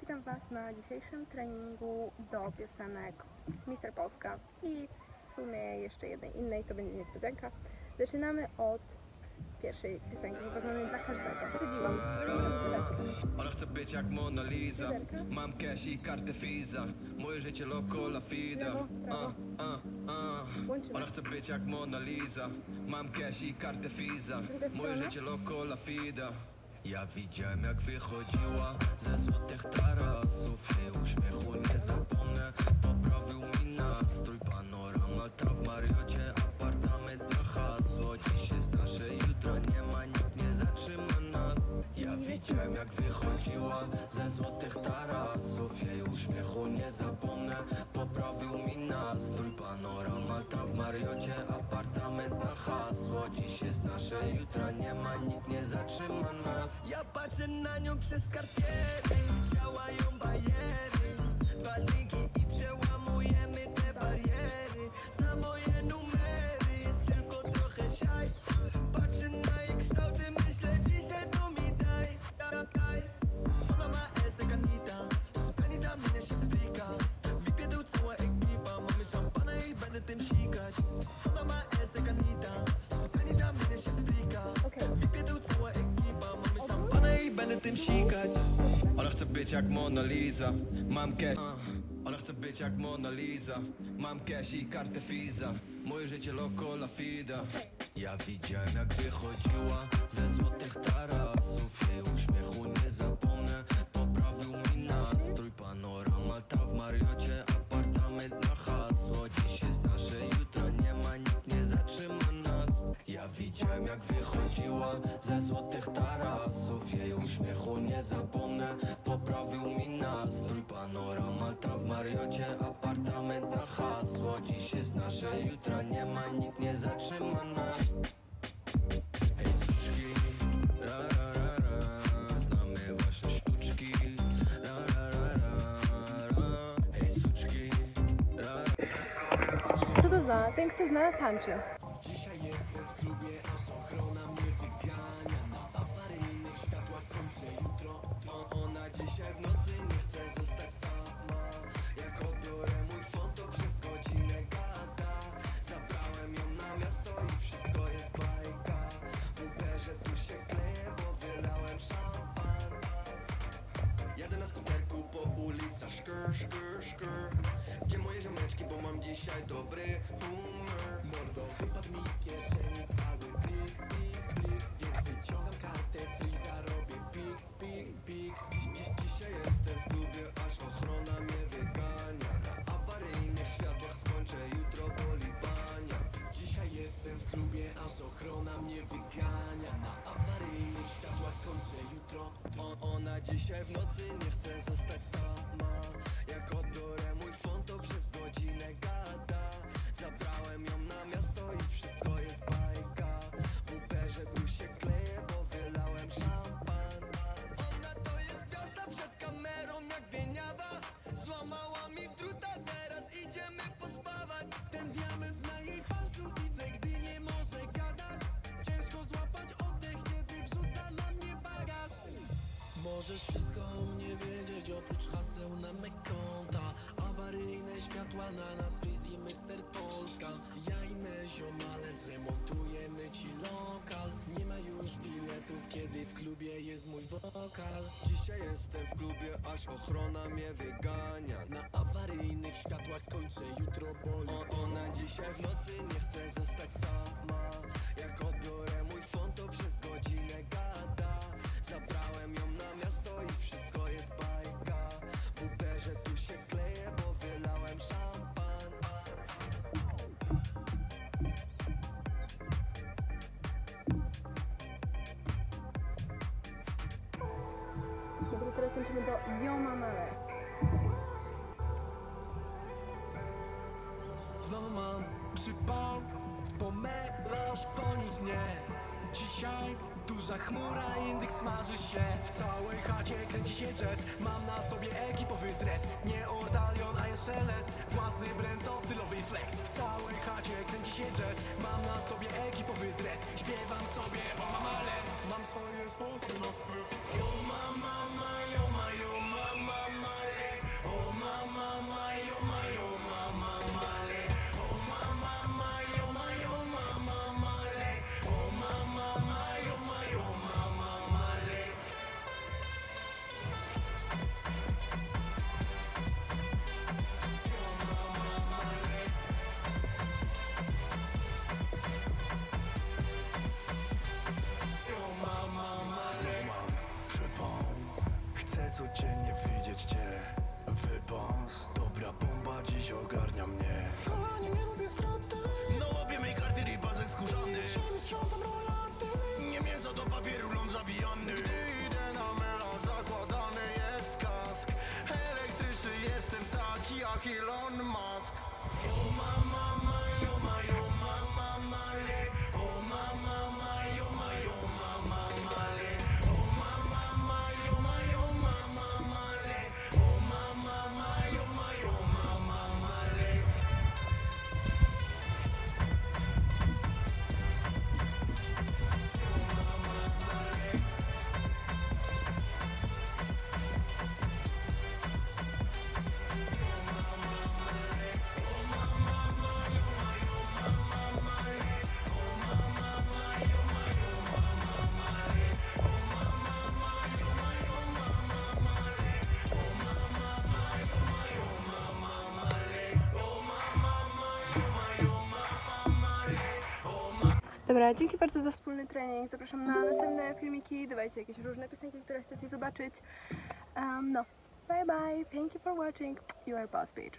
Witam Was na dzisiejszym treningu do piosenek Mister Polska. I w sumie jeszcze jednej innej, to będzie niespodzianka. Zaczynamy od pierwszej piosenki, chyba znanej dla każdego. Wiedziłam, Ona chce być jak Mona Lisa. Mam cash i kartę Visa Moje życie loco la fida. A, a, a. Ona chce być jak Mona Lisa. Mam cash i kartę Visa Moje życie loco la fida Ja widziałem jak wychodziła ze złotych tarasów. Jej uśmiechu nie zapomnę. Poprawił mi nastrój. Panorama ta w Mariocie Apartament na hasło. Dziś jest nasze jutro Nie ma nikt nie zatrzyma nas. Ja widziałem jak wychodziła ze złotych tarasów. Jej uśmiechu nie zapomnę. Poprawił mi nastrój. Panorama hasło Dziś jest nasze jutro Nie ma nikt nie zatrzyma nas. Ja patrzę na nią przez kartiery Działają bariery Dwa tym sikać. Ona chce być jak Mona Lisa. Mam cash. Ona chce być jak Mona Lisa. Mam cash i kartę Visa Moje życie loco la fida. Ja widziałem jak wychodziła ze złotych tarasów widziałem jak wychodziła ze złotych tarasów. Jej uśmiechu nie zapomnę. Poprawił mi nastrój. Panorama ta w Mariocie Apartament na hasło. Dziś jest nasze jutro Nie ma nikt nie zatrzyma nas. Hej ra ra ra Znamy wasze sztuczki. Ra ra ra ra Kto to zna? Ten, kto zna, tańczy. Jestem w klubie, aż ochrona mnie wygania Na awaryjnych światłach skończę jutro To ona dzisiaj w nocy nie chce zostać sama Jak odbiorę mój fon, to przez godzinę gada Zabrałem ją na miasto i wszystko jest bajka W Uberze tu się kleję, bo wylałem szampan Jadę na skuterku po ulicach Gdzie ziomeczki, bo mam dzisiaj dobry humor. Mordo, wypadł mi z kieszeni cały plik, plik, plik Więc wyciągam kartę, free zarobię pik, pik, pik. Dziś, dziś, dzisiaj jestem w klubie, aż ochrona mnie wygania. Na awaryjnych światłach skończę jutro boliwania Dzisiaj jestem w klubie, aż ochrona mnie wygania. Na awaryjnych światłach skończę jutro O, ona dzisiaj w nocy nie chce zostać Możesz wszystko o mnie wiedzieć, oprócz haseł na me konta. Awaryjne światła na nas, Freezy Mister Polska. Ja i my ziomale zremontujemy ci lokal. Nie ma już biletów, kiedy w klubie jest mój wokal. Dzisiaj jestem w klubie, aż ochrona mnie wygania. Na awaryjnych światłach skończę jutro boli. O, ona dzisiaj w nocy nie chce zostać sama. Jak teraz tańczymy do Yo. Znowu mam przypał, bo melanż poniósł mnie. Dzisiaj duża chmura, indyk smaży się. W całej chacie kręci się jazz. Mam na sobie ekipowy dres. Nie ortalion, a jest szelest Własny brand to stylowy flex. W całej chacie kręci się jazz. Mam na sobie ekipowy dres. Śpiewam sobie o mamale. Mam swoje sposoby na stres dobra bomba dziś ogarnia mnie. Kochanie, nie lubię straty. No łapię mej karty pasek skórzany. Siemi sprzątam rolaty Nie mięso do papieru, ląd zawijany Idę na melan, Dobra, dzięki bardzo za wspólny trening. Zapraszam na następne filmiki. Dawajcie jakieś różne piosenki, które chcecie zobaczyć. Um, no, bye bye. Thank you for watching. You are boss bitch.